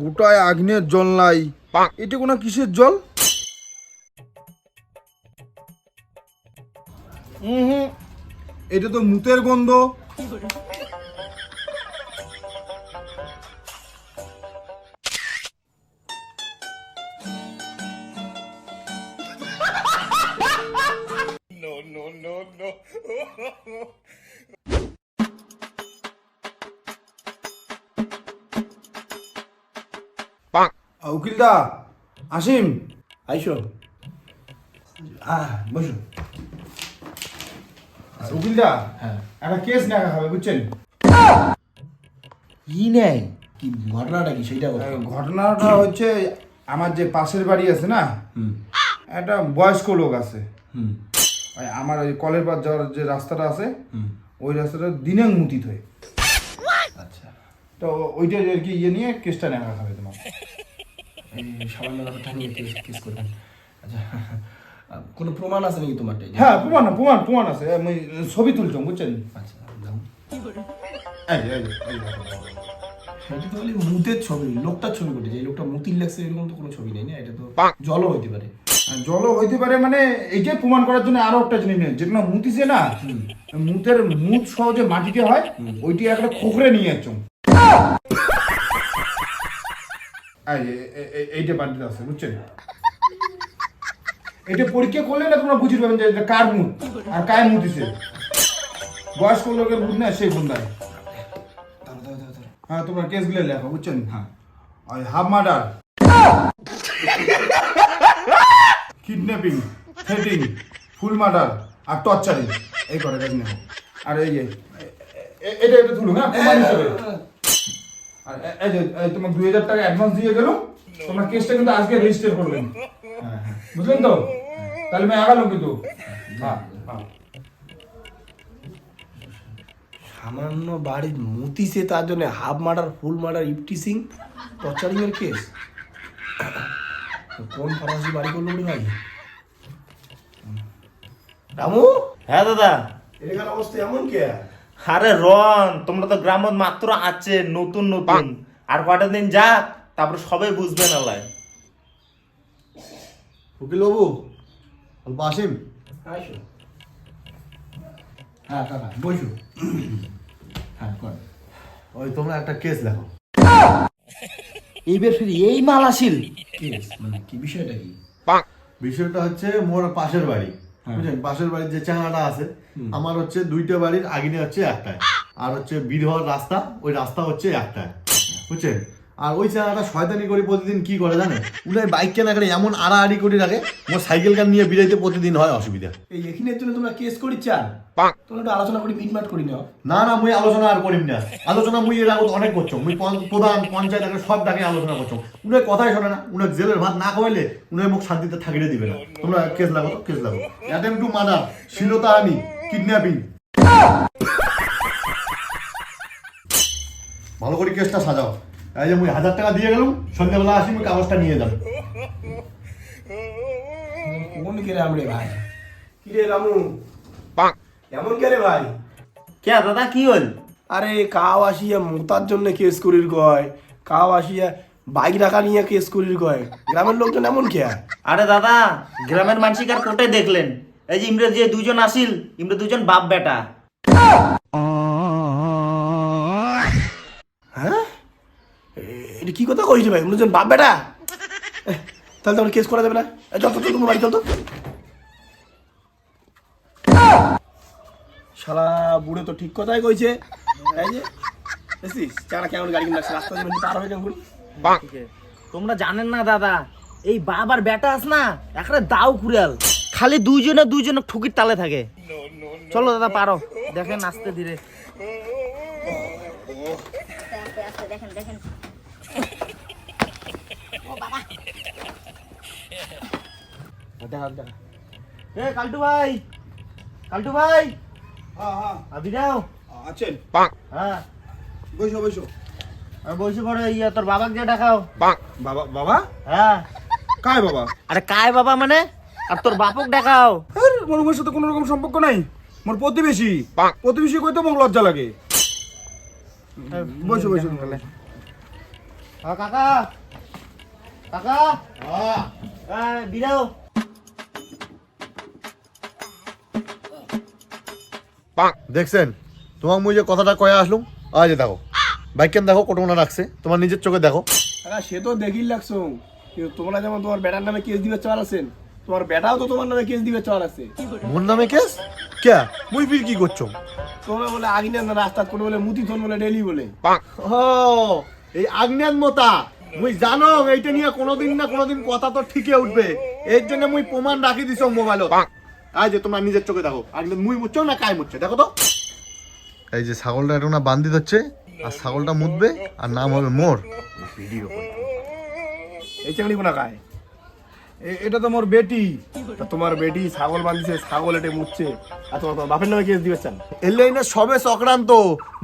গোটায় আগ্নের জল নাই। এটা কোনো কিসের জল? হুম। এটা তো মুতের গন্ধ। উকিলদা আসিম। আইসো। আহ বসো। উকিলদা হ্যাঁ। একটা কেস নেওয়া হবে বুঝছেন? ই নেই কি ঘটনাটা কি? ঘটনাটা হচ্ছে আমার যে পাশের বাড়ি আছে না একটা বয়স্ক লোক আছে। আমার ওই কলের পার যাওয়ার যে রাস্তাটা আছে ওই রাস্তাটা দিনেং মুতিত হয়। আচ্ছা। তো ওইটা আর কি ইয়ে নিয়ে কেসটা নেওয়া হবে তোমার। সামান্য ব্যাপারটা নিয়ে কেস করবেন আচ্ছা কোনো প্রমাণ আছে নাকি তোমারটা হ্যাঁ প্রমাণ না, প্রমাণ প্রমাণ আছে। আমি ছবি তুলছো বুঝছেন? আচ্ছা দাও। যে, যে, যে। সেটা তো মুতের ছবি লোকটার ছবি এই লোকটা মুতির লাগছে এরকম তো কোনো ছবি নেই না? এটা তো জলও হইতে পারে। জলও হইতে পারে মানে এইটাই প্রমাণ করার জন্য আরও একটা জিনিস নেই। যেগুলো মুতিছে না মুতের মুত সহ যে মাটিতে হয় ওইটি একটা খোকরে নিয়ে যাচ্ছ যে, এইটা বুঝছেন? এটা পরীক্ষা করলে না তোমরা যে কার আর বয়স্ক লোকের সেই হ্যাঁ কেসগুলো লেখো, বুঝছেন? হ্যাঁ। ওই half murder. Kidnapping threatening full murder আর টর্চারিং। এই করে আর এই যে এটা এটা তুলো হ্যাঁ? প্রমাণ হিসেবে আর এই যে তোমার দুই হাজার টাকা অ্যাডভান্স দিয়ে গেল তোমরা কেসটা কিন্তু আজকে রেজিস্টার করবেন বুঝলেন তো? তাহলে আমি আগালাম কিন্তু। হ্যাঁ হ্যাঁ। সামান্য বাড়ির মুতিছে তার জন্য half murder full murder eve teasing torturing এর কেস কোন ফরাসি বাড়ি করল রে ভাই? রামু? হ্যাঁ দাদা। এখানে অবস্থা এমন কে? আরে রন তোমরা তো গ্রামত মাত্র আছে নতুন নতুন। আর কয়টা দিন যাক তারপর সবাই বুঝবে না লাই। উকিল বাবু অল্প আসিম আসো। হ্যাঁ কাকা বসো। হ্যাঁ কর। ওই তোমরা একটা কেস লেখো এইবার ফির এই মাল আসিল। কেস মানে কি বিষয়টা কি? বিষয়টা হচ্ছে মোর পাশের বাড়ি। বুঝলেন? পাশের বাড়ির যে চাঙাটা আছে আমার হচ্ছে দুইটা বাড়ির আগিনে হচ্ছে একটায় আর হচ্ছে বিধবার রাস্তা ওই রাস্তা হচ্ছে একটায় বুঝছেন? আর ওই চাঙাটা শয়তানি করে প্রতিদিন কি করে জানে উনার বাইক কেনা করে এমন আড়াআড়ি করে রাখে মোর সাইকেল কান নিয়ে বেরাইতে প্রতিদিন হয় অসুবিধা। এই এখিনের জন্য তোমরা কেস করি চান? তোমরা একটু আলোচনা করি মিটমাট করি নাও। না না মুই আলোচনা আর করিম না। আলোচনা মুই এর আগত অনেক করছ মুই প্রধান পঞ্চায়েত আগে সব ডাকে আলোচনা করছ উনার কথাই শোনে না। উনার জেলের ভাত না খাওয়াইলে উনার মুখ শান্তিতে থাকিয়ে দিবে না। তোমরা কেস লাগো তো কেস লাগো অ্যাটেম্প টু মার্ডার শিলতাহানি কিডন্যাপিং ভালো করে কেসটা সাজাও। এই যে মুই হাজার টাকা দিয়ে গেলাম সন্ধ্যাবেলা আসি মুই কাগজটা নিয়ে যাব। কোন কে রাম রে ভাই? কি রে রামু? এমন কে রে ভাই? কে দাদা কি হল? আরে কাও আসিয়া মোতার জন্য কেস করির গয় কাও আসিয়া বাইক রাখা নিয়ে কেস করির গয় গ্রামের লোকজন এমন কে? আরে দাদা গ্রামের মানসিক আর কোটে দেখলেন? এই যে ইমরে যে দুজন আসিল ইমরে দুজন বাপ বেটা হ্যাঁ এ- এটা কি কথা কইছে ভাই? দুজন বাপ বেটা। তাহলে তোমার কেস করা যাবে না। এ, চল তো তোমার বাড়ি চল তো। শালা বুড়ে তো ঠিক কথাই কইছে। এই যে দেখছিস? চারা কেমন গাড়ি কিনলাম রাস্তা দিয়ে পার হয়ে কেমন তোমরা জানেন না দাদা এই বাপ আর বেটা আস না একটা দাও কুড়াল। খালি দুইজনে দুইজনে ঠুকির তালে থাকে। চলো দাদা পারো। দেখেন আস্তে ধীরে। আস্তে আস্তে দেখেন দেখেন। দেখা দেখা। এ কালটু ভাই কালটু ভাই। হ্যাঁ হ্যাঁ। আবি যাও আছেন? হ্যাঁ। বসো বসো। আর বসে পড়ে ইয়া তোর বাবাকে দিয়ে দেখাও। বাবা বাবা? হ্যাঁ। কায় বাবা? আরে কায় বাবা মানে? আর তোর বাপক সাথে কোনো রকম সম্পর্ক নাই। মোর প্রতিবেশী। প্রতিবেশী কইতে মোক লজ্জা লাগে। বসো বসো। কাকা। কাকা? বিরাও দেখছেন? তোমার মুই যে কথাটা কয়ে আসলুম আজ দেখো। বাইক কেন দেখো কটমনা রাখছে তোমার নিজের চোখে দেখো। কাকা সে তো দেখি লাগছো কিন্তু তোমরা যেমন তোমার বেটার নামে কেস দিবে চল আছেন তোমার বেটাও তো তোমার নামে কেস দিবে চল আছে। মোর নামে কেস? কে? মুই ফির কি করছ তোমরা বলে আগিনা না রাস্তা করে বলে মুতি থন বলে ডেলি বলে। ও এই আগ্নেয় মতা। মুই জানো এইটা নিয়ে কোনোদিন না কোনোদিন কথা তো ঠিকই উঠবে। এর জন্য মুই প্রমাণ রাখি দিছ মোবাইল আজ যে তোমার নিজের চোখে দেখো। আর মুই মুচ্ছ না কাই মুচ্ছে দেখো তো। এই যে ছাগলটা এটা না বান্ধি হচ্ছে আর ছাগলটা মুতবে আর নাম হবে মোর। ভিডিও এই চাকরি কোনা কায়? এটা তো মোর বেটি। তোমার বেটি ছাগল বাঁধিছে ছাগল এটে মুচ্ছে আর তোমার তোমার বাপের নামে কেস দিবে চান? এলে ইনে সবে চক্রান্ত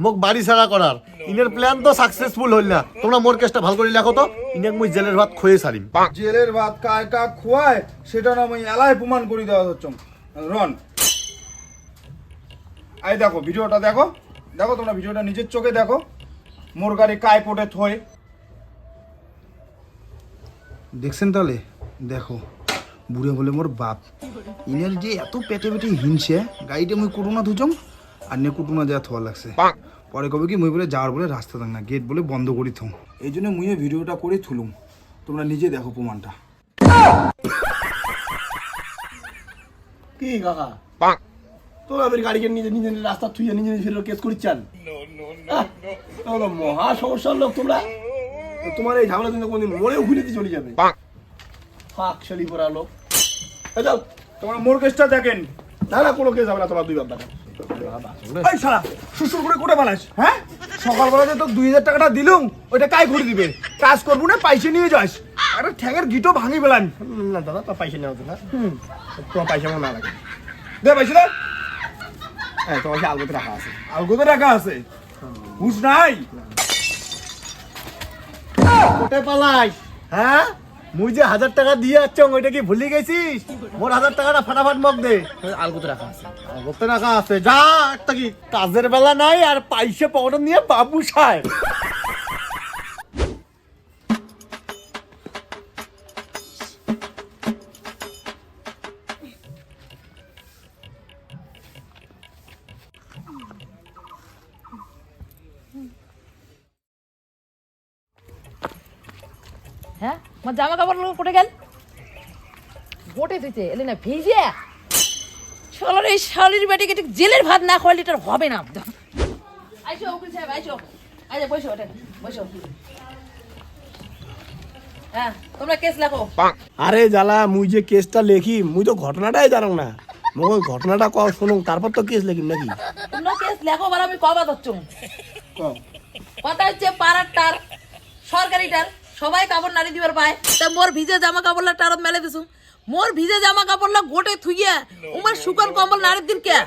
মোক বাড়ি ছাড়া করার। ইনের প্ল্যান তো সাকসেসফুল হইল না। তোমরা মোর কেসটা ভালো করে লেখো তো। ইনেক মুই জেলের ভাত খয়ে সারিম জেলের ভাত কায় কা খোয়ায় সেটা না আমি এলাই প্রমাণ করে দেওয়া হচ্ছে। রন। আই দেখো ভিডিওটা দেখো। দেখো তোমরা ভিডিওটা নিজের চোখে দেখো। মোর গাড়ি কায় কোটে থয়ে। দেখছেন তাহলে? দেখো বুড়ে বলে মোর বাপ। ইনের যে এত পেটে পেটে হিংসে গাড়িটা মুই কুটুনা ধুচম আর নে কুটুনা যা থোয়া লাগছে। পরে কবে কি মুই বলে যাওয়ার বলে রাস্তা থাক না গেট বলে বন্ধ করি থম। এই জন্য মুইও ভিডিওটা করে থুলুম। তোমরা নিজে দেখো প্রমাণটা। কি কাকা? তো আমি গাড়িকে নিজে নিজে রাস্তা থুইয়ে নিজে নিজে কেস করি চান মহা সমস্যার লোক তোমরা। তোমার এই ঝামেলা তুমি কোনদিন মরে উখিলেতে চলে যাবে। ফাঁক পড়া লোক যাও তোমরা মোর কেসটা দেখেন। না না কোনো কেস হবে না তোমার দুই বাপ এই শালা শ্বশুর করে কোটে বানাস হ্যাঁ? সকালবেলা যে তো দুই হাজার টাকাটা দিলুম ওইটা কাই ঘুরে দিবে? কাজ করব না পয়সা নিয়ে যাস। আরে ঠ্যাঙের গিটো ভাঙি পেলাম না দাদা তো পয়সা নেওয়া তো না। তোমার পয়সা আমার না লাগে। দে পয়সা দে। হ্যাঁ তোমার সে আলগতে রাখা আছে। আলগোতে রাখা আছে। হুশ নাই। কোটে পালাই হ্যাঁ? মুই যে হাজার টাকা দিয়ে যাচ্ছ ওইটা কি ভুলে গেছিস? মোর হাজার টাকাটা ফাটাফাট মগ দে। আলগুতে রাখা আছে। আলগুতে রাখা আছে। যা একটা কি কাজের বেলা নাই আর পাইসে পকেটে নিয়ে বাবু সাহেব। কাপড় গেল। গোটে তুইতে এলে না ভিজে শালার এই শালির জেলের ভাত না খাওয়ালে এটার হবে না আইসো উকিল সাহেব আইসো। আইসো বসো ওঠেন বসো। হ্যাঁ তোমরা কেস লেখো। আরে জ্বালা মুই যে কেসটা লেখি মুই তো ঘটনাটাই জানো না। ওই ঘটনাটা কও শুনুন তারপর তো কেস লিখিম নাকি? তোমরা কেস লেখো বলে আমি কবা ধরছ কথা হচ্ছে পাড়ারটার সরকারিটার। সবাই কাপড় নারী দিবার পায়। তা মোর ভিজে জামা কাপড়লা টারত মেলে দিছু মোর ভিজে জামা কাপড়লা গোটে থুইয়া উমার শুকন কম্বল নারীর দিন কে?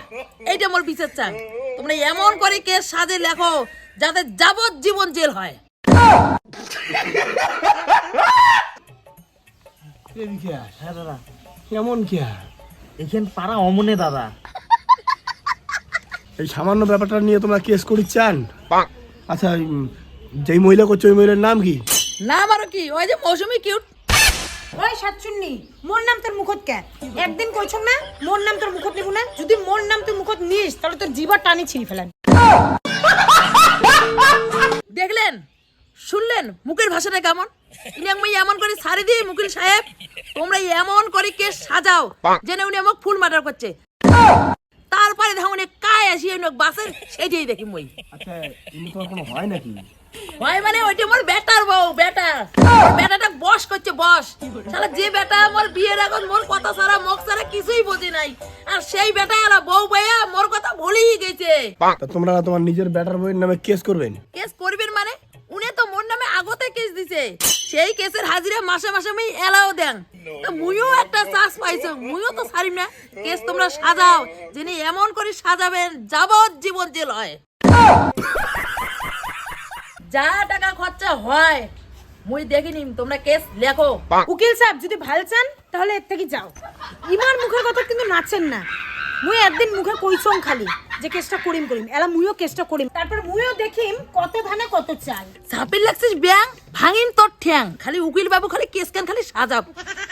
এইটা মোর বিচার চান। তোমরা এমন করে কেস সাজে লেখো যাতে যাবজ্জীবন জেল হয়। হ্যাঁ কেমন কি এখান পাড়া অমনে দাদা। এই সামান্য ব্যাপারটা নিয়ে তোমরা কেস করি চান আচ্ছা যেই মহিলা করছ ওই মহিলার নাম কি? না আমারও কি? ওই যে মৌসুমি কিউট ওই সাতচুন্নি মোর নাম তোর মুখত কে? একদিন কইছ না মোর নাম তোর মুখত নিব না? যদি মোর নাম তোর মুখত নিস তাহলে তোর জিবার টানি ছিঁড়ি ফেলান। দেখলেন? শুনলেন? মুখের ভাষাটা কেমন? ইনি আমি এমন করে ছাড়ি দিই মুকিল সাহেব তোমরা এমন করে কেস সাজাও যেন উনি আমাকে ফুল মার্ডার করছে। তারপরে দেখো উনি কায় আসি উনি বাসের সেটাই দেখি মই। আচ্ছা কোনো হয় নাকি? হয় মানে ওইটা আমার বেটার বউ বেটা বেটাটা বস করছে বস। শালা যে বেটা আমার বিয়ের এখন মোর কথা ছাড়া মুখ ছাড়া কিছুই বোঝে নাই। আর সেই বেটা এলা বউ ভাইয়া মোর কথা ভুলেই গেছে। তোমরা তোমার নিজের ব্যাটার বইয়ের নামে কেস করবেন? কেস করবেন মানে? উনি তো মোর নামে আগতে কেস দিছে। সেই কেসের হাজিরা মাসে মাসে আমি এলাও দেন। তো মুইও একটা চান্স পাইছো মুইও তো ছাড়িম না। কেস তোমরা সাজাও যিনি এমন করে সাজাবেন যাবজ্জীবন জেল হয়। যা টাকা খরচা হয় মুই দেখিনি তোমরা কেস লেখো। উকিল সাহেব যদি ভালো চান তাহলে এর থেকে যাও। ইমার মুখের কথা কিন্তু নাচেন না। মুই একদিন মুখে কইছং খালি যে কেসটা করিম করিম। এলা মুইও কেসটা করিম। তারপর মুইও দেখিম কত ধানে কত চাল সাপিল লাগছিস ব্যাং? ভাঙিন তোর ঠ্যাং। খালি উকিল বাবু খালি কেস কেন খালি সাজাব।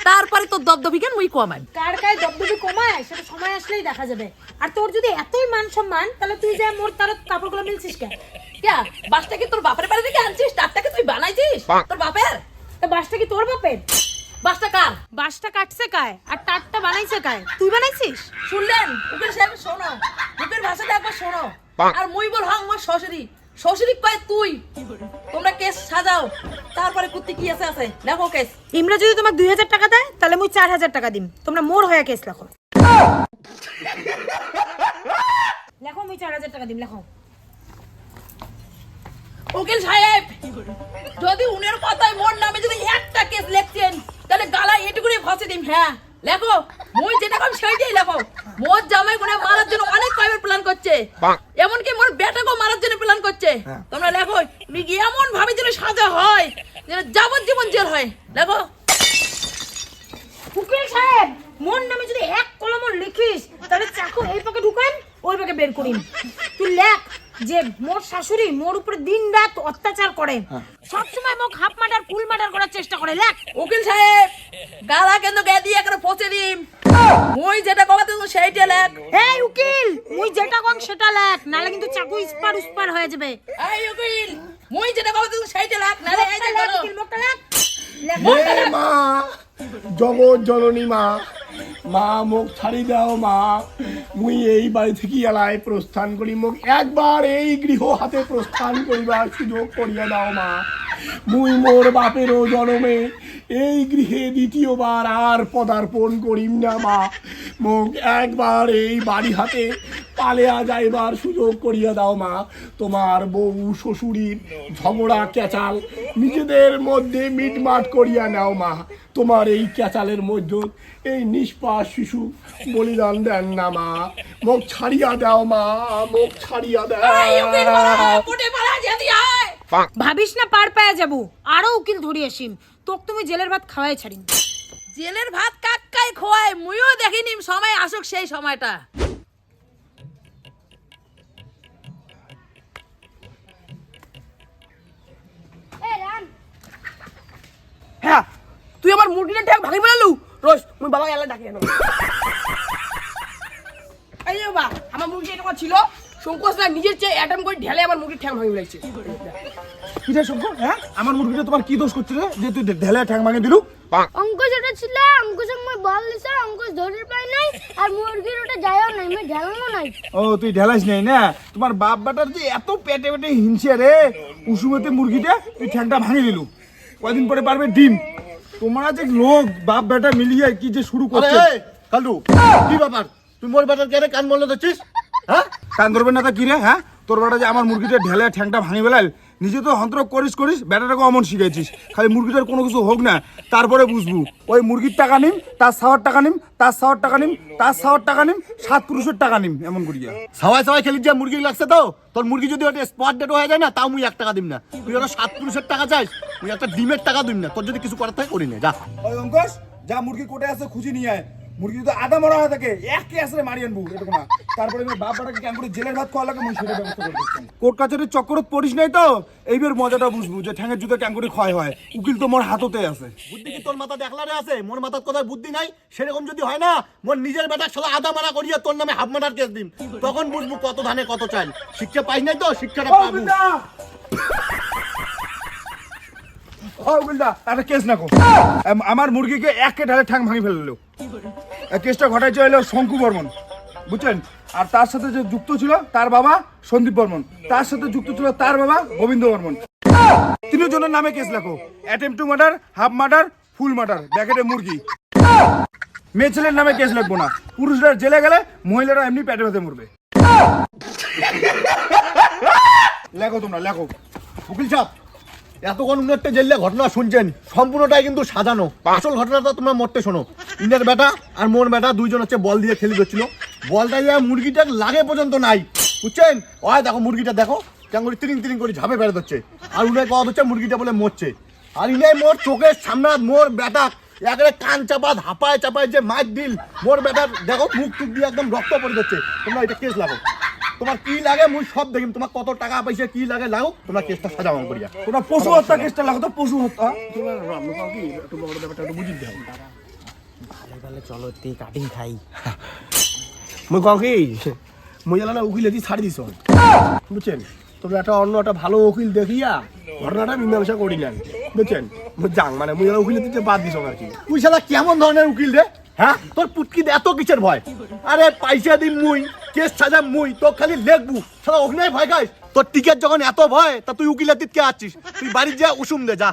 তারপরে তোর দবদবি কেন মুই কমাই? কার গায়ে দবদবি কমায় সেটা সময় আসলেই দেখা যাবে। আর তোর যদি এতই মান সম্মান তাহলে তুই যা মোর তার কাপড়গুলো মিলছিস কেন? ক্যা বাসটা কি তোর বাপের বাড়ি থেকে আনছিস? তারটাকে তুই বানাইছিস? তোর বাপের? তা বাসটা কি তোর বাপের? বাসটা কার? বাসটা কাটছে কায় আর টাটটা বানাইছে কায় তুই বানাইছিস? শুনলেন? উকিল সাহেব শোনো। মুখের ভাষাটা একবার শোনো। আর মুই বল হং মোর শ্বশুরি। শ্বশুরি কয় তুই তোমরা কেস সাজাও। তারপরে কুত্তি কি আছে আছে? লেখো কেস। ইমরা যদি তোমাকে দুই হাজার টাকা দেয় তাহলে মুই চার হাজার টাকা দিম। তোমরা মোর হয়ে কেস লেখো। লেখো মুই চার হাজার টাকা দিম লেখো। উকিল সাহেব যদি উনের কথায় মোর নামে যদি একটা কেস লিখছেন তাহলে গালা এটুকুনি ফাঁসে দিম হ্যাঁ? লেখো মুই যেটা কম সেইটাই লেখো। মোর জামাই গুনে মারার জন্য অনেক কয়ের প্ল্যান করছে। এমনকি মোর বেটাকেও মারার জন্য প্ল্যান করছে। তোমরা লেখো এমন ভাবে যেন সাজা হয় যেন যাবজ্জীবন জেল হয়? লেখো। উকিল সাহেব মোর নামে যদি এক কলম লিখিস তাহলে চাকু এই পাকে ঢুকান ওই পাকে বের করিম। তুই লেখ যে মোর শাশুড়ি মোর উপরে দিন রাত অত্যাচার করে। সব সময় মোক হাফ মার্ডার ফুল মার্ডার করার চেষ্টা করে লেখ উকিল সাহেব গালা কেন গে দিয়ে করে পচে দিম? মুই যেটা কমাতে সেইটা লেখ। এই উকিল মুই যেটা কম সেটা লেখ। নালে কিন্তু চাকু ইস্পার উস্পার হয়ে যাবে। এই উকিল মুই যেটা কমাতে সেইটা লেখ। নালে এই যে উকিল, মুখটা লেখ। মা, জগৎ জননী মা মা মোক ছাড়ি দাও মা। মুই এই বাড়ি থেকে এলাই প্রস্থান করি। মোক একবার এই গৃহ হাতে প্রস্থান করিবার সুযোগ করিয়া দাও মা। মুই মোর বাপেরও জনমে। এই গৃহে দ্বিতীয়বার আর পদার্পণ করিম না মা। মোক একবার এই বাড়ি হাতে পালেয়া যাইবার সুযোগ করিয়া দাও মা। তোমার বউ শ্বশুরির ঝগড়া ক্যাচাল নিজেদের মধ্যে মিটমাট করিয়া নাও মা। তোমার এই ক্যাচালের মধ্যে এই নিষ্পাস শিশু বলিদান দেন না মা। মুখ ছাড়িয়া দাও মা। মুখ ছাড়িয়া দাও। ভাবিস না পার পায়া যাব। আরও উকিল ধরি আসিম। তোক তুমি জেলের ভাত খাওয়াই ছাড়িম। জেলের ভাত কাক্কাই খোয়ায় মুইও দেখিনি সময় আসুক সেই সময়টা। হ্যাঁ তুই আমার মুরগিটা ঠ্যাং ভাঙি ফেলালু রোজ মুই বাবা গেলে ডাকি আনো। এই বাবা আমার মুরগি এটা ছিল। শঙ্কর না নিজের চেয়ে অ্যাটাম করে ঢেলে আমার মুরগির ঠ্যাং ভাঙি কিরে শঙ্কর? হ্যাঁ? আমার মুরগিটা তোমার কি দোষ করছে রে? যে তুই ঢেলে ঠ্যাং ভাঙে দিলু? অঙ্কুশ ওটা ছিল অঙ্কুশ মই বল দিছে অঙ্কুশ ধরে পাই নাই আর মুরগির ওটা যায়ও নাই মই ঢালানো নাই। ও তুই ঢেলাস নাই না? তোমার বাপ বাটার যে এত পেটে পেটে হিংসে রে উসুমতে মুরগিটা তুই ঠ্যাংটা ভাঙে দিলু। কয়দিন পরে পারবে ডিম। তোমরা যে লোক বাপ বেটা মিলিয়ে কি যে শুরু করছে? কালু কি ব্যাপার? তুই মোর বেটার কেন কান বলে দিচ্ছিস হ্যাঁ? কান ধরবে না তা কি রে হ্যাঁ? তোর বেটা যে আমার মুরগিটা ঢেলে ঠ্যাংটা ভাঙে বেলাল নিজে তো হন্ত্র করিস করিস, বেটাটাকে অমন শিখেছিস খালি মুরগিটার কোনো কিছু হোক না, তারপরে বুঝবু। ওই মুরগির টাকা নিম, তার সাওয়ার টাকা নিম, তার সাওয়ার টাকা নিম, তার সাওয়ার টাকা নিম, সাত পুরুষের টাকা নিম, এমন করিয়া। সবাই সবাই খেলি যে মুরগি লাগছে তো? তোর মুরগি যদি ওটা স্পট ডেট হয়ে যায় না, তাও মুই এক টাকা দিম না। তুই ওরা সাত পুরুষের টাকা চাইস তুই একটা ডিমের টাকা দিম না। তোর যদি কিছু করার থাকে, করি না, যা। ওই অঙ্কশ, যা মুরগি কোটে আছে, খুঁজে নিয়ে আয়। মুরগি যদি আদা মরা হয়ে থাকে এক কে আসলে মারি আনব এটুকু না। তারপরে আমি বাপ বাটাকে কেন করে জেলের ভাত খাওয়া লাগে? মুই সেটা ব্যবস্থা করে দিচ্ছি। কোর্ট কাছারির চক্করত পড়িস নাই তো? এইবার মজাটা বুঝব যে ঠ্যাঙের জুতো ক্যাঙ্গুরি ক্ষয় হয়। উকিল তো মোর হাততে আছে। বুদ্ধি কি তোর মাথা দেখলারে আছে? মোর মাথার কোথায় বুদ্ধি নাই? সেরকম যদি হয় না মোর নিজের বেটার সাথে আদা মারা করিয়া তোর নামে হাফ মারার কেস দিম। তখন বুঝব কত ধানে কত চাল। শিক্ষা পাই নাই তো? শিক্ষাটা পাবো। ও একটা কেস না কো আমার মুরগিকে এক কে ঢালে ঠ্যাং ভাঙি ফেলল। কেসটা ঘটাইছে হলো শঙ্কু বর্মন, বুঝছেন? আর তার সাথে যে যুক্ত ছিল তার বাবা সন্দীপ বর্মন, তার সাথে যুক্ত ছিল তার বাবা গোবিন্দ বর্মন। তিনজনের নামে কেস লেখো attempt to murder half murder full murder ব্যাকেটে মুরগি। মেয়ে ছেলের নামে কেস লিখব না, পুরুষরা জেলে গেলে মহিলারা এমনি পেটে পেতে মরবে। লেখো তোমরা, লেখো। উকিল সাহেব এতক্ষণ উনি একটা জেলে ঘটনা শুনছেন সম্পূর্ণটাই কিন্তু সাজানো। আসল ঘটনাটা তোমরা মরতে শোনো। ইনের বেটা আর মোর বেটা দুইজন হচ্ছে বল দিয়ে খেলি করছিল বলটা যে মুরগিটা লাগে পর্যন্ত নাই। বুঝছেন? ওই দেখো মুরগিটা দেখো। কেমন করে তিরিং তিরিং করে ঝাঁপে বেড়ে হচ্ছে আর উনি কথা হচ্ছে মুরগিটা বলে মরছে। আর ইনাই মোর চোখের সামনে মোর বেটা একবারে কান চাপা হাঁপায় চাপায় যে মাছ দিল। মোর বেটার দেখো মুখ টুক দিয়ে একদম রক্ত পড়ে যাচ্ছে তোমরা এটা কেস লাগো তোমার কি লাগে মুই সব দেখিম। তোমার কত টাকা পয়সা কি লাগে লাগো তোমরা কেসটা সাজাও করিয়া। তোমরা পশু হত্যা কেসটা লাগো তো পশু হত্যা। একটু ব্যাপারটা একটু বুঝিয়ে দাও ভালো ভালো চলো তে কাটিং খাই মুই কও কি মুই জানা না উকিল ছাড়ি দিছ। বুঝছেন? তোমরা একটা অন্য একটা ভালো উকিল দেখিয়া ঘটনাটা মীমাংসা করি নেন বুঝছেন যাং মানে মুই উকিল দিতে বাদ দিছ আর কি তুই শালা কেমন ধরনের উকিল রে? হ্যাঁ? তোর পুটকি এত কিসের ভয়? আরে পয়সা দিন মুই। কেস সাজা মুই, তো খালি লেখবু। সারা অভিনয় ভয় গাইস তোর টিকেট যখন এত ভয়, তা তুই উকিলের দিকে আছিস। তুই বাড়ি যা, উসুম দে, যা।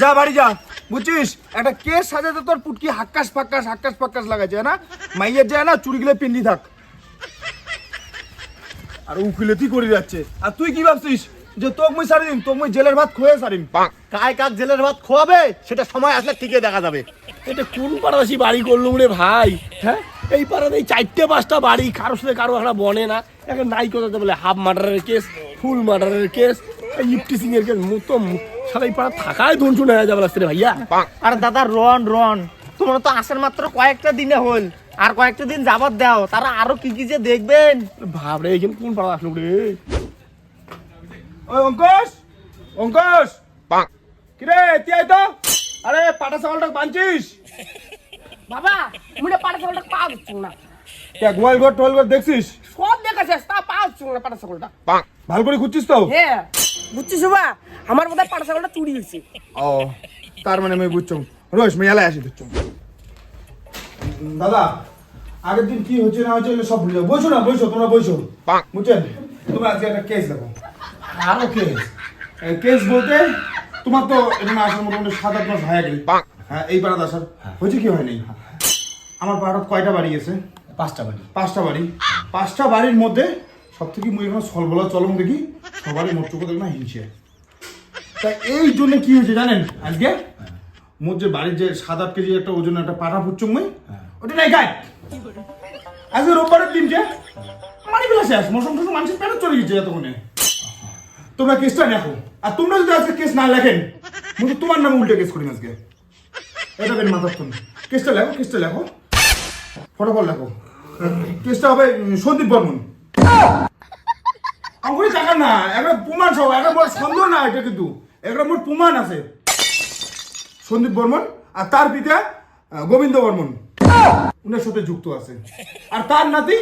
যা, বাড়ি যা। বুঝছিস? একটা কেস সাজাতে তোর পুটকি হাক্কাস ফাক্কাস হাক্কাস ফাক্কাস লাগাইছে না? মাইয়ের যায় না? চুরি গিলে পিন্ডি থাক। আর উকিলেতি করে যাচ্ছে? আর তুই কি ভাবছিস? যে তোক মুই সারি দিন তোক মুই জেলের ভাত খোয়ে সারিম কায় কাক জেলের ভাত খোয়াবে সেটা সময় আসলে ঠিকই দেখা যাবে। এটা কোন পাড়াশি বাড়ি করলুম রে ভাই? হ্যাঁ? এই পাড়াতে এই চারটে পাঁচটা বাড়ি কারোর সাথে কারও একটা বনে না। এখন নাই কোথাতে বলে হাফ মার্ডারের কেস ফুল মার্ডারের কেস ইপটিসিং এর কেস মুতো সারা এই পাড়া থাকায় ধনসুন শুনে যাবে লাগছে রে ভাইয়া। আর দাদা রন রন তোমরা তো আসার মাত্র কয়েকটা দিনে হল আর কয়েকটা দিন যাবত দাও তারা আরও কি কি যে দেখবেন? ভাব রে এখানে কোন পাড়া আসলো রে? ওই অঙ্কুশ অঙ্কুশ। কিরে তুই তো আরে পাটা ছাগলটা বাঁধছিস বাবা মুনে পাটা ছাগলটা পাওয়া যাচ্ছে না। কে গোয়াল ঘর টোয়াল ঘর দেখছিস? সব দেখেছে তা পাওয়া যাচ্ছে না পাটা ছাগলটা। ভালো করে খুঁজছিস তো? হ্যাঁ বুঝছিস বা আমার বোধহয় পাটা ছাগলটা চুরি হয়েছে। ও তার মানে আমি বুঝছ। রোজ আমি এলাই আসি দেখছ। দাদা আগের দিন কি হচ্ছে না হচ্ছে সব ভুলে যাব বসো না বসো তোমরা বসো। বুঝছেন? তোমরা আজকে একটা কেস দেখো। আরও কেস কেস বলতে তোমার তো এখানে আসার মোটামুটি সাত আট মাস হয়ে গেল। হ্যাঁ এই পাড়াতে আসার। হয়েছে কি হয়নি? আমার পাড়াত কয়টা বাড়ি আছে পাঁচটা বাড়ি। পাঁচটা বাড়ি। পাঁচটা বাড়ির মধ্যে সব থেকে মুই এখন সলবলা চলম দেখি সবারই মোট চোখে দেখি না হিংসে। তা এই জন্য কি হয়েছে জানেন? আজকে মোর যে বাড়ির যে সাত আট কেজি একটা ওজন একটা পাঠা ফুটছুম মুই ওটা নাই গায় আজকে রোববারের দিন যে মানি বেলা শেষ মৌসুম টসুম মানুষের পেটে চলে গেছে এতক্ষণে। তোমরা কেসটা দেখো। আর তোমরা যদি আজকে কেস না লেখেন মুই তো তোমার নামে উল্টে কেস করি আজকে। এটা বেন মাথার তুমি কেসটা লেখো কেসটা লেখো। ফটাফট লেখো। কেসটা হবে সন্দীপ বর্মন। আমার টাকা না একটা প্রমাণ সহ, একটা মোট সন্দেহ না এটা কিন্তু। একটা মোট প্রমাণ আছে। সন্দীপ বর্মন আর তার পিতা গোবিন্দ বর্মন। উনার সাথে যুক্ত আছে। আর তার নাতি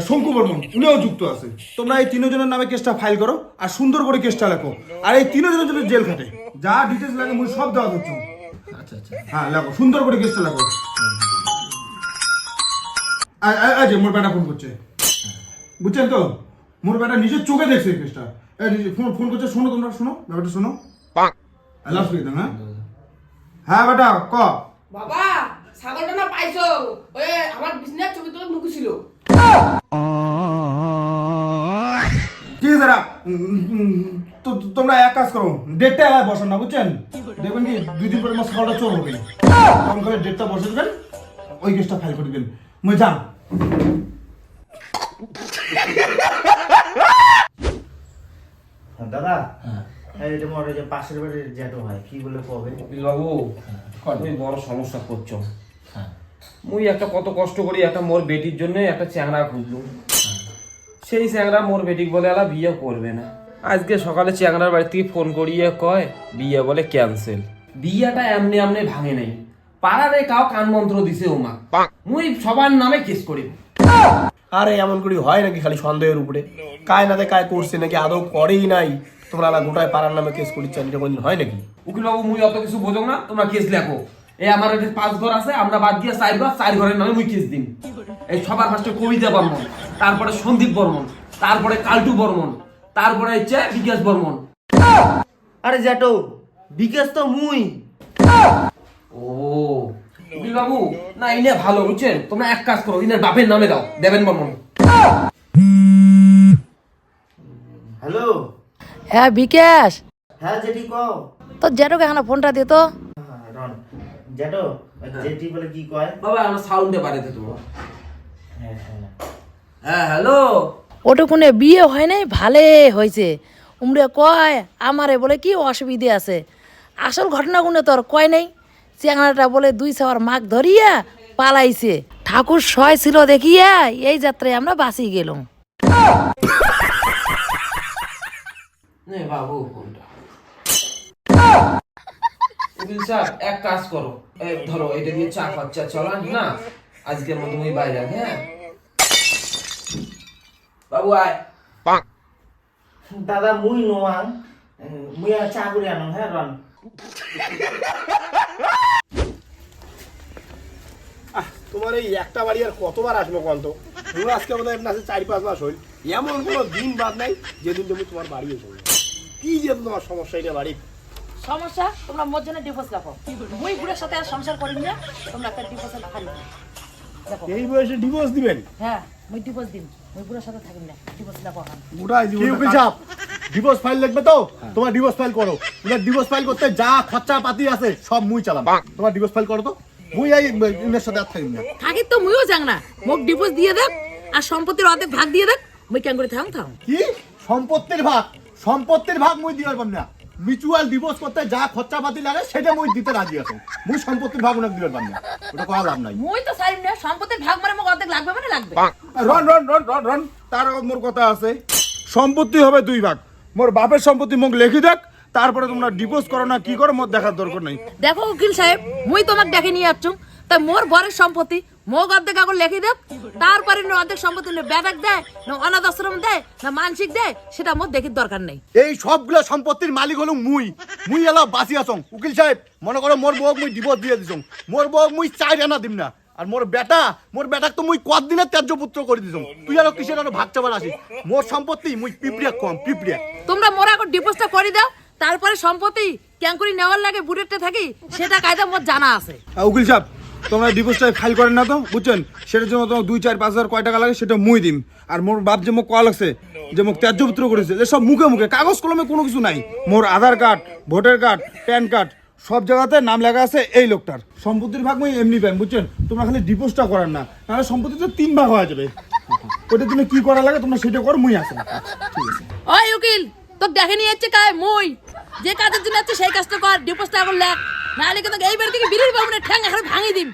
শঙ্কু বর্মন উনিও যুক্ত আছে। তোমরা এই তিনজনের নামে কেসটা ফাইল করো আর সুন্দর করে কেসটা লেখো। আর এই তিনজনের জন্য জেল খাটে। যা ডিটেলস লাগে মুই সব দেওয়া হচ্ছে আচ্ছা আচ্ছা। হ্যাঁ লেখো সুন্দর করে কেসটা লেখো। আ- আ- আজ মোর বেটা ফোন করছে। বুঝছেন তো? মোর বেটা নিজের চোখে দেখছে এই কেসটা। ফোন ফোন করছে শোনো তোমরা শোনো ব্যাপারটা শোনো। লাভ হ্যাঁ? হ্যাঁ বেটা ক? বাবা! ছাগলটা না পাইছো? ওই আমার বিছনার ছবি তুলে ঢুকেছিল ঠিক আছে তো তোমরা এক কাজ করো ডেটটা এলাকায় বসান না বুঝছেন? দেখবেন কি দুই দিন পরে আমার সকালটা চোর হবে। তখন করে ডেটটা বসে দেবেন ওই কেসটা ফাইল করে দেবেন। মই যান দাদা এই এটা ওই যে পাশের বাড়ির জ্যাঠো হয় কি বলে কবে? বাবু তুমি বড় সমস্যা করছ। মুই একটা কত কষ্ট করি একটা মোর বেটির জন্য একটা চ্যাংড়া খুঁজলুম। সেই চ্যাংড়া মোর বেটিক বলে এলা বিয়ে করবে না। আজকে সকালে চ্যাংড়ার বাড়ি থেকে ফোন করিয়ে কয় বিয়ে বলে ক্যান্সেল। বিয়েটা এমনি এমনি ভাঙে নাই। পাড়ারে কাও কান মন্ত্র দিছে ওমা মুই সবার নামে কেস করি আরে এমন করি হয় নাকি খালি সন্দেহের উপরে? কায় নাতে কায় করছে নাকি আদৌ করেই নাই? তোমরা আলা গোটায় পাড়ার নামে কেস করিচ্ছেন এটা কোনদিন হয় নাকি? উকিল বাবু মুই অত কিছু বোঝো না তোমরা কেস লেখো। এই আমার একটা পাঁচ ঘর আছে আমরা বাদ দিয়ে চার ঘর চার ঘরের নামে মুইকিস দিন এই সবার ফার্স্টে কবিতা বর্মন তারপরে সন্দীপ বর্মন তারপরে কালটু বর্মন তারপরে হচ্ছে বিকাশ বর্মন। আরে জ্যাঠো বিকাশ তো মুই। ও উকিল বাবু না ইনে ভালো বুঝছেন? তোমরা এক কাজ করো ইনের বাপের নামে দাও দেবেন বর্মন। হ্যালো? হ্যাঁ বিকাশ। হ্যাঁ জেঠি কও। তো জেঠোকে এখানে ফোনটা দিত হ্যাঁ, রন জ্যাঠো জেঠি বলে কি কয়? বাবা আমার সাউন্ডে বাড়িতে তোমার হ্যাঁ হ্যাঁ। হ্যাঁ হ্যালো ওটুকুনে বিয়ে হয় নাই? ভালে হয়েছে উমরে কয় আমারে বলে কি অসুবিধে আছে? আসল ঘটনাগুলো তোর কয় নাই? চ্যাংড়াটা বলে দুই সাওয়ার মাগ ধরিয়া পালাইছে। ঠাকুর সয় ছিল দেখিয়া এই যাত্রায় আমরা বাঁচি গেলাম। বাবু উকিল স্যার এক কাজ করো। ধরো এটা দিয়ে চা খরচা চলান না? আজকের মতো তুমি বাইরে হ্যাঁ? বাবু আয়। দাদা মুই নোয়াং। মুই আর চা করে আনো হ্যাঁ রন? আহ, তোমার এই একটা বাড়ি আর কতবার আসব কন্ত? তোমরা আজকে বোধ হয় নাচে চারি পাঁচ মাস হইল। এমন কোনো দিন বাদ নাই যেদিন তুমি তোমার বাড়ি এসো কি যে তোমার সমস্যা এটা বাড়ি? সমস্যা তোমরা মোর জন্য ডিভোর্স দেখো। মুই বুড়ের সাথে আর সংসার করি না তোমরা একটা ডিভোর্স খালি দেখো। এই বয়সে ডিভোর্স দিবেন? হ্যাঁ মুই ডিভোর্স দিন মুই বুড়ের সাথে থাকি না ডিভোর্স গোটাই কি জীবন ডিভোর্স ফাইল লিখবে তো? তোমার ডিভোর্স ফাইল করো। তোমার ডিভোর্স ফাইল করতে যা খরচা পাতি আছে সব মুই চালাম। তোমার ডিভোর্স ফাইল করো তো। মুই এই ইনের সাথে আর থাকি না। থাকি তো মুইও যাং না। মোক ডিভোর্স দিয়ে দেখ আর সম্পত্তির অর্ধেক ভাগ দিয়ে দেখ মুই কেন করে থাম থাম। কি? সম্পত্তির ভাগ? সম্পত্তির ভাগ মুই দিয়ে পারব না। মিউচুয়াল ডিভোর্স করতে যা খরচা পাতি লাগে সেটা মই দিতে রাজি আছি। মুই সম্পত্তির ভাগ উনাকে দিতে পারব না। ওটা করা লাভ নাই। মুই তো সারি না সম্পত্তির ভাগ মানে মোক অর্ধেক লাগবে মানে লাগবে। রন রন রন রন রন। তার মোর কথা আছে। সম্পত্তি হবে দুই ভাগ। মোর বাপের সম্পত্তি মোক লেখি দেখ তারপরে তোমরা ডিভোর্স করো না কি করো মোর দেখার দরকার নাই। দেখো উকিল সাহেব মুই তোমাকে ডেকে নিয়ে যাচ্ছ তা মোর বরের সম্পত্তি মোক অর্ধেক আগর লেখি দেখ তারপরে না অর্ধেক সম্পত্তি বেদাক দেয় না অনাথ আশ্রম দেয় না মানসিক দেয় সেটা মোর দেখির দরকার নেই। এই সবগুলো সম্পত্তির মালিক হলো মুই। মুই এলা বাঁচি আছং উকিল সাহেব মনে করো মোর বউক মুই ডিভোর্স দিয়ে দিছং। মোর বউক মুই চাই আনা দিম না। আর মোর বেটা মোর বেটাক তো মুই কত দিনের ত্যায্য পুত্র করে দিছং। তুই আরও কিসের আরও ভাগ চাবার আসিস? মোর সম্পত্তি মুই পিঁপড়িয়া কম পিঁপড়িয়া। তোমরা মোর আগর ডিভোর্সটা করে দাও তারপরে সম্পত্তি ক্যাঙ্কুরি নেওয়ার লাগে বুড়েরটা থাকি সেটা কায়দা মোর জানা আছে। উকিল সাহেব তোমরা ডিভোর্সটা ফাইল করেন না তো, বুঝছেন? সেটার জন্য তোমার দুই, চার, পাঁচ হাজার কয় টাকা লাগে, সেটা মুই দিম। আর মোর বাপ যে মোক কল আছে যে মোক ত্যায্য পুত্র করেছে যে সব মুখে মুখে, কাগজ কলমে কোনো কিছু নাই। মোর Aadhaar card, voter card, PAN card, সব জায়গাতে নাম লেখা আছে এই লোকটার। সম্পত্তির ভাগ মই এমনি পান বুঝছেন? তোমরা খালি ডিভোর্সটা করেন না তাহলে সম্পত্তি তো তিন ভাগ হয়ে যাবে। ওটার জন্য কি করা লাগে তোমরা সেটা করো, মুই আসেন ঠিক আছে ওই উকিল তোকে দেখে নিয়ে যাচ্ছে কায় মই? যে কাজের জন্য যাচ্ছে সেই কাজটা কর ডিভোর্সটা এখন লেখ। নাহলে কিন্তু এইবার থেকে বিড়ির পাবো না ঠ্যাং এখন ভাঙি দিম।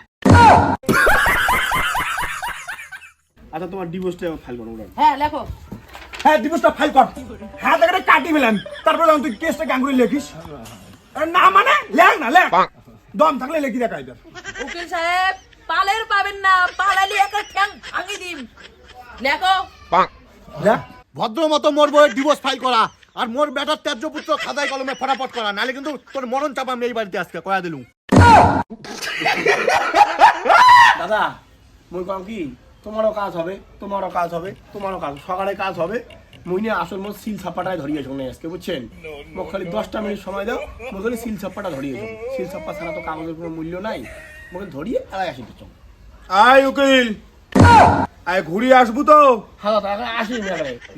আচ্ছা তোমার ডিভোর্সটা ফাইল করো হ্যাঁ লেখো। হ্যাঁ ডিভোর্সটা ফাইল কর। হ্যাঁ দেখে কাটি ফেলেন। তারপরে যখন তুই কেসটা গাঙ্গুলি লেখিস। আরে না মানে লেখ না লেখ। দম থাকলে লেখি দেখা এবার উকিল সাহেব পালের পাবেন না পালালি একটা ঠ্যাং ভাঙি দিম লেখো। লেখ। ভদ্র মতো মোর বউয়ের ডিভোর্স ফাইল করা। আর মোর বেটার ত্যায্য পুত্র খাতায় কলমে ফটাফট করা নাহলে কিন্তু তোর মরণ চাপ আমি এই বাড়িতে আজকে কয়া দিলুম। দাদা মুই কম কি তোমারও কাজ হবে তোমারও কাজ হবে তোমারও কাজ সকালে কাজ হবে। মুই নিয়ে আসল মোর সিল ছাপ্পাটায় ধরিয়েছ না আজকে বুঝছেন? মোক খালি দশটা মিনিট সময় দাও মোক খালি সিল ছাপ্পাটা ধরিয়েছ সিল ছাপ্পা ছাড়া তো কাগজের কোনো মূল্য নাই মোকে ধরিয়ে আড়াই আসি দিচ্ছ আয় উকিল! আয় ঘুরি আসব তো। হ্যাঁ আসি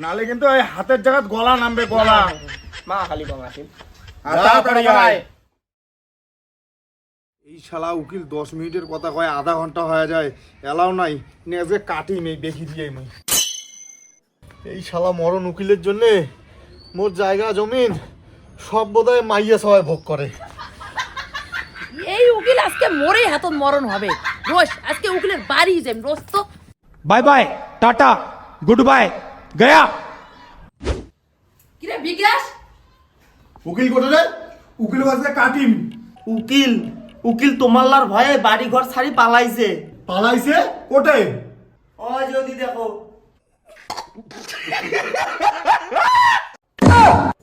নালে কিন্তু এই হাতের জায়গাত গলা নামবে গলা। মা খালি কম এই শালা উকিল দশ মিনিটের কথা কয় আধা ঘণ্টা হয়ে যায়। এলাও নাই নেজে কাটি নেই দেখি দিয়ে মই এই শালা মরণ উকিলের জন্যে মোর জায়গা জমিন সব বোধহয় মাইয়া সবাই ভোগ করে। এই উকিল আজকে মরে হাতত মরণ হবে। রোজ আজকে উকিলের বাড়ি যাই রোজ তো bye bye tata good bye Gaya. কিরে বিকাশ? উকিল কোথায় উকিল বাসে কাটিম। উকিল উকিল তোমাল্লার ভয়ে বাড়ি ঘর ছাড়ি পালাইছে। পালাইছে? কোটে ও যদি দেখো।